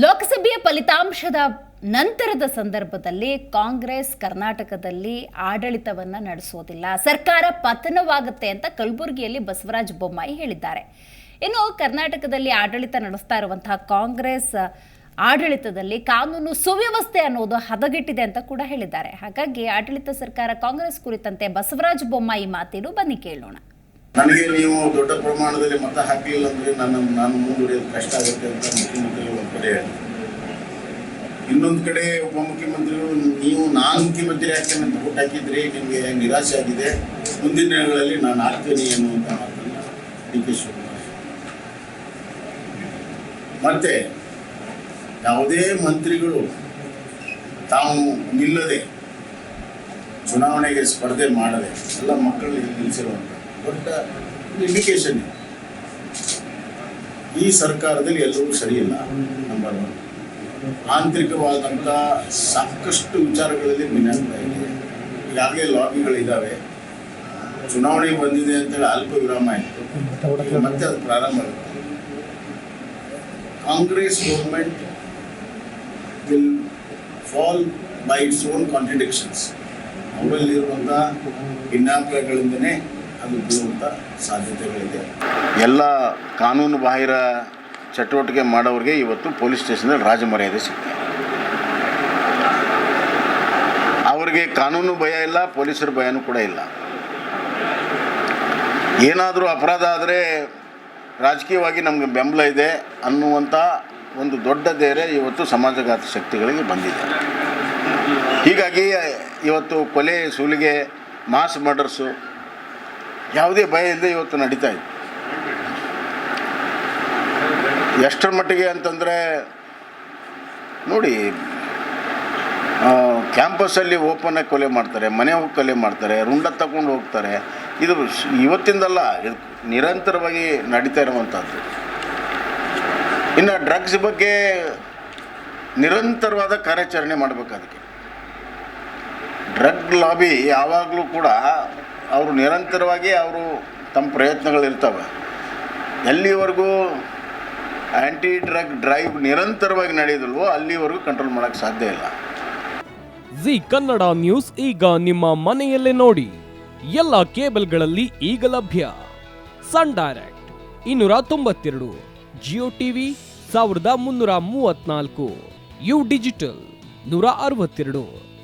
ಲೋಕಸಭೆಯ ಫಲಿತಾಂಶದ ನಂತರದ ಸಂದರ್ಭದಲ್ಲಿ ಕಾಂಗ್ರೆಸ್ ಕರ್ನಾಟಕದಲ್ಲಿ ಆಡಳಿತವನ್ನ ನಡೆಸೋದಿಲ್ಲ. ಸರ್ಕಾರ ಪತನವಾಗುತ್ತೆ ಅಂತ ಕಲಬುರಗಿಯಲ್ಲಿ ಬಸವರಾಜ ಬೊಮ್ಮಾಯಿ ಹೇಳಿದ್ದಾರೆ. ಇನ್ನು ಕರ್ನಾಟಕದಲ್ಲಿ ಆಡಳಿತ ನಡೆಸ್ತಾ ಇರುವಂತಹ ಕಾಂಗ್ರೆಸ್ ಆಡಳಿತದಲ್ಲಿ ಕಾನೂನು ಸುವ್ಯವಸ್ಥೆ ಅನ್ನೋದು ಹದಗೆಟ್ಟಿದೆ ಅಂತ ಕೂಡ ಹೇಳಿದ್ದಾರೆ. ಹಾಗಾಗಿ ಆಡಳಿತ ಸರ್ಕಾರ ಕಾಂಗ್ರೆಸ್ ಕುರಿತಂತೆ ಬಸವರಾಜ ಬೊಮ್ಮಾಯಿ ಮಾತೇನು ಬನ್ನಿ ಕೇಳೋಣ. ನನಗೆ ನೀವು ದೊಡ್ಡ ಪ್ರಮಾಣದಲ್ಲಿ ಮತ ಹಾಕಲಿಲ್ಲ ಅಂದ್ರೆ ನನ್ನ ನಾನು ಮುಂದುವರಿಯೋದು ಕಷ್ಟ ಆಗುತ್ತೆ ಅಂತ ಮುಖ್ಯಮಂತ್ರಿ ಒಂದು ಕಡೆ. ಇನ್ನೊಂದು ಕಡೆ ಉಪಮುಖ್ಯಮಂತ್ರಿಗಳು ನೀವು ನಾನು ಮುಖ್ಯಮಂತ್ರಿ ಯಾಕೆ ನನ್ನ ಓಟ್ ಹಾಕಿದ್ರಿ ನಿಮಗೆ ನಿರಾಶೆ ಆಗಿದೆ. ಮುಂದಿನ ದಿನಗಳಲ್ಲಿ ನಾನು ಆಗ್ತೀನಿ ಅನ್ನುವಂಥ ಮಾತನ್ನ ಡಿ ಮತ್ತೆ ಯಾವುದೇ ಮಂತ್ರಿಗಳು ತಾವು ನಿಲ್ಲದೆ ಚುನಾವಣೆಗೆ ಸ್ಪರ್ಧೆ ಮಾಡದೆ ಎಲ್ಲ ಮಕ್ಕಳಿಗೆ ನಿಲ್ಲಿಸಿರುವಂಥ ದೊಡ್ಡ ಇಂಡಿಕೇಶನ್ ಈ ಸರ್ಕಾರದಲ್ಲಿ ಎಲ್ಲವೂ ಸರಿಯಿಲ್ಲ ನಂಬರ್ ಒನ್ ಆಂತರಿಕವಾದಂಥ ಸಾಕಷ್ಟು ವಿಚಾರಗಳಲ್ಲಿ ಭಿನ್ನಾಭಿಪ್ರಾಯ ಇದೆ. ಈಗಾಗಲೇ ಲಾಬಿಗಳಿದ್ದಾವೆ. ಚುನಾವಣೆ ಬಂದಿದೆ ಅಂತೇಳಿ ಅಲ್ಪ ವಿರಾಮ ಆಯಿತು ಮತ್ತೆ ಅದು ಪ್ರಾರಂಭ ಆಗುತ್ತೆ. Congress government will fall by its own contradictions ಅವರಲ್ಲಿರುವಂಥ ಭಿನ್ನಾಭಿಪ್ರಾಯಗಳಿಂದನೇ ಅದು ಬೀಳುವಂಥ ಸಾಧ್ಯತೆಗಳಿದೆ. ಎಲ್ಲ ಕಾನೂನು ಬಾಹಿರ ಚಟುವಟಿಕೆ ಮಾಡೋರಿಗೆ ಇವತ್ತು ಪೊಲೀಸ್ ಸ್ಟೇಷನಲ್ಲಿ ರಾಜಮರ್ಯಾದೆ ಸಿಗ್ತದೆ. ಅವರಿಗೆ ಕಾನೂನು ಭಯ ಇಲ್ಲ, ಪೊಲೀಸರ ಭಯನೂ ಕೂಡ ಇಲ್ಲ. ಏನಾದರೂ ಅಪರಾಧ ಆದರೆ ರಾಜಕೀಯವಾಗಿ ನಮಗೆ ಬೆಂಬಲ ಇದೆ ಅನ್ನುವಂಥ ಒಂದು ದೊಡ್ಡ ಧೈರ್ಯ ಇವತ್ತು ಸಮಾಜಘಾತ ಶಕ್ತಿಗಳಿಗೆ ಬಂದಿದೆ. ಹೀಗಾಗಿ ಇವತ್ತು ಕೊಲೆ, ಸುಲಿಗೆ, ಮಾಸ್ ಮರ್ಡರ್ಸು ಯಾವುದೇ ಭಯ ಇಲ್ಲದೆ ಇವತ್ತು ನಡೀತಾ ಇದೆ. ಎಷ್ಟರ ಮಟ್ಟಿಗೆ ಅಂತಂದರೆ, ನೋಡಿ ಕ್ಯಾಂಪಸ್ಸಲ್ಲಿ ಓಪನ್ನಾಗಿ ಕೊಲೆ ಮಾಡ್ತಾರೆ, ಮನೆ ಹೋಗಿ ಕೊಲೆ ಮಾಡ್ತಾರೆ, ರುಂಡ ತಗೊಂಡು ಹೋಗ್ತಾರೆ. ಇದು ಇವತ್ತಿಂದಲ್ಲ, ಇದು ನಿರಂತರವಾಗಿ ನಡೀತಾ ಇರುವಂಥದ್ದು ಇನ್ನು ಡ್ರಗ್ಸ್ ಬಗ್ಗೆ ನಿರಂತರವಾದ ಕಾರ್ಯಾಚರಣೆ ಮಾಡಬೇಕು ಅದಕ್ಕೆ ಡ್ರಗ್ ಲಾಬಿ ಯಾವಾಗಲೂ ಕೂಡ ಅವರು ನಿರಂತರವಾಗಿ ಅವರು ತಮ್ಮ ಪ್ರಯತ್ನಗಳಿರ್ತವೆ ಎಲ್ಲಿವರೆಗೂ ಆ್ಯಂಟಿ ಡ್ರಗ್ ಡ್ರೈವ್ ನಿರಂತರವಾಗಿ ನಡೆಯೋದಿಲ್ವೋ ಅಲ್ಲಿವರೆಗೂ ಕಂಟ್ರೋಲ್ ಮಾಡೋಕ್ಕೆ ಸಾಧ್ಯ ಇಲ್ಲ. ಜಿ ಕನ್ನಡ ನ್ಯೂಸ್ ಈಗ ನಿಮ್ಮ ಮನೆಯಲ್ಲೇ ನೋಡಿ. ಎಲ್ಲ ಕೇಬಲ್ಗಳಲ್ಲಿ ಈಗ ಲಭ್ಯ. ಸನ್ ಡೈರೆಕ್ಟ್ ಇನ್ನೂರ ತೊಂಬತ್ತೆರಡು ಜಿಯೋ ಟಿವಿ ಸಾವಿರದ ಮುನ್ನೂರ ಮೂವತ್ನಾಲ್ಕು ಯು ಡಿಜಿಟಲ್ ನೂರ ಅರವತ್ತೆರಡು.